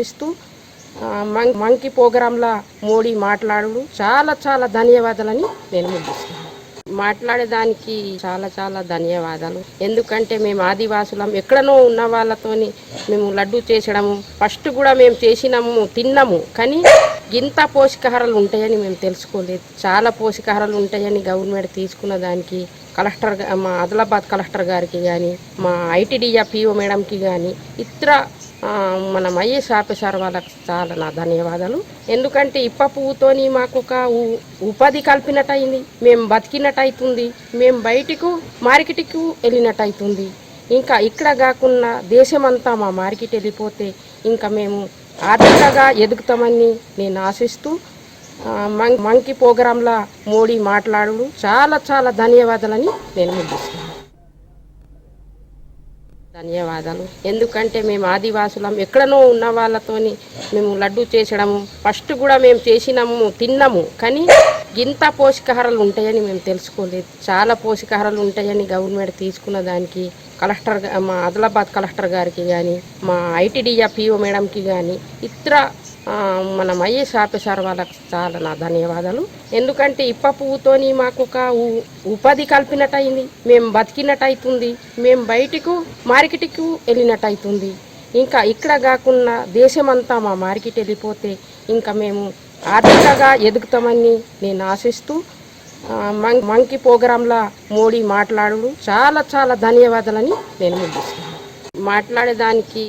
ఇస్తూ మం- మంకీ ప్రోగ్రాంలా మోడీ మాట్లాడు చాలా చాలా ధన్యవాదాలని నేను ముగిస్తున్నాను. మాట్లాడేదానికి చాలా చాలా ధన్యవాదాలు. ఎందుకంటే మేము ఆదివాసులం. ఎక్కడనో ఉన్న వాళ్ళతోని మేము లడ్డు చేసడము ఫస్ట్ కూడా మేము చేసినాము తిన్నాము. కానీ ఇంత పోషకాహారాలు ఉంటాయని మేము తెలుసుకోలేదు. చాలా పోషకాహారాలు ఉంటాయని గవర్నమెంట్ తీసుకున్న దానికి కలెక్టర్ మా ఆదిలాబాద్ కలెక్టర్ గారికి కానీ మా ఐటీడీఆ పిఓ మేడంకి కానీ ఇతర మన మయ్య ఆఫీసర్ వాళ్ళకి చాలా నా ధన్యవాదాలు. ఎందుకంటే ఇప్ప పువ్వుతోని మాకు ఒక ఉ- ఉపాధి కలిపినట్టయింది. మేము బతికినట్టు అవుతుంది మేము బయటకు మార్కెట్కు వెళ్ళినట్టు అవుతుంది ఇంకా ఇక్కడ కాకుండా దేశమంతా మా మార్కెట్ వెళ్ళిపోతే ఇంకా మేము ఆర్థికంగా ఎదుగుతామని నేను ఆశిస్తూ మంకి మం- మోడీ మాట్లాడు చాలా చాలా ధన్యవాదాలని నేను ముగిస్తున్నాను. ధన్యవాదాలు. ఎందుకంటే మేము ఆదివాసులం ఎక్కడనో ఉన్న వాళ్ళతోని మేము లడ్డు చేసడము ఫస్ట్ కూడా మేము చేసినాము తిన్నాము. కానీ ఇంత పోషకాహారాలు ఉంటాయని మేము తెలుసుకోలేదు. చాలా పోషకాహారాలు ఉంటాయని గవర్నమెంట్ తీసుకున్న దానికి కలెక్టర్ మా ఆదిలాబాద్ కలెక్టర్ గారికి కానీ మా ఐటీడీఆ పిఓ మేడంకి కానీ ఇతర మన ఐఏఎస్ ఆఫీసర్ వాళ్ళకి చాలా నా ధన్యవాదాలు. ఎందుకంటే ఇప్ప పువ్వుతోని మాకు ఒక ఉ- ఉపాధి కల్పినట్టు అయింది మేము బతికినట్టు అవుతుంది మేము బయటకు మార్కెట్కు వెళ్ళినట్టు అవుతుంది ఇంకా ఇక్కడ కాకుండా దేశమంతా మా మార్కెట్ వెళ్ళిపోతే ఇంకా మేము ఆర్థికంగా ఎదుగుతామని నేను ఆశిస్తూ మం- మంకీ ప్రోగ్రాంలా మోడీ మాట్లాడు చాలా చాలా ధన్యవాదాలని నేను ముగిస్తున్నాను మాట్లాడేదానికి